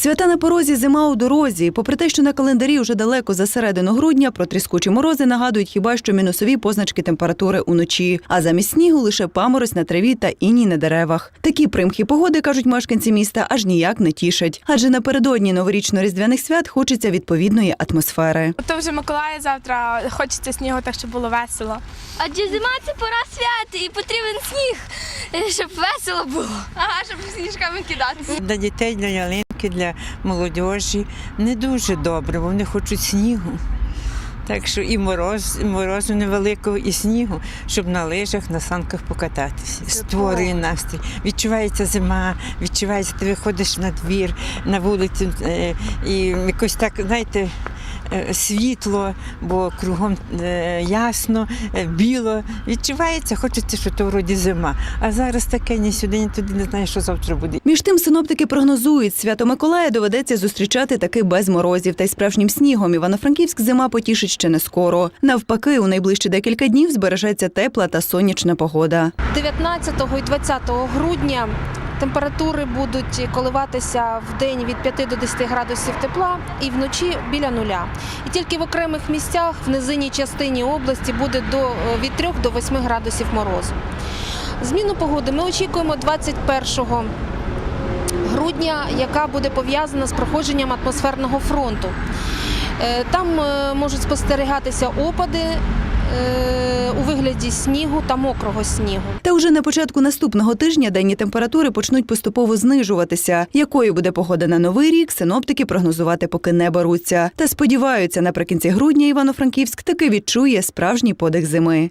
Свята на порозі, зима у дорозі. Попри те, що на календарі вже далеко за середину грудня, про тріскучі морози нагадують хіба що мінусові позначки температури уночі. А замість снігу лише паморозь на траві та іній на деревах. Такі примхи погоди, кажуть мешканці міста, аж ніяк не тішать. Адже напередодні новорічно-різдвяних свят хочеться відповідної атмосфери. То вже Миколая завтра хочеться снігу, так щоб було весело. Адже зима це пора свят і потрібен сніг, щоб весело було. Ага, щоб сніжками кидатися. Для дітей, для ялинки, для молодежі не дуже добре, бо вони хочуть снігу. Так що і мороз, і морозу невеликого, і снігу, щоб на лижах, на санках покататися. Створює настрій. Відчувається зима, відчувається, ти виходиш на двір, на вулицю, е, і якось так, знаєте, світло, бо кругом е, ясно, е, біло. Відчувається, хочеться, що то вроді зима. А зараз таке ні сюди, ні туди, не знаю, що завтра буде. Між тим синоптики прогнозують, свято Миколая доведеться зустрічати таки без морозів та й справжнім снігом. Івано-Франківськ зима потішить ще не скоро. Навпаки, у найближчі декілька днів збережеться тепла та сонячна погода. 19 і 20 грудня температури будуть коливатися в день від 5 до 10 градусів тепла і вночі біля нуля. І тільки в окремих місцях в низинній частині області буде до, від 3 до 8 градусів морозу. Зміну погоди ми очікуємо 21 грудня, яка буде пов'язана з проходженням атмосферного фронту. Е, Там е, можуть спостерігатися опади у вигляді снігу та мокрого снігу. Та вже на початку наступного тижня денні температури почнуть поступово знижуватися. Якою буде погода на новий рік, синоптики прогнозувати поки не беруться. Та сподіваються, наприкінці грудня Івано-Франківськ таки відчує справжній подих зими.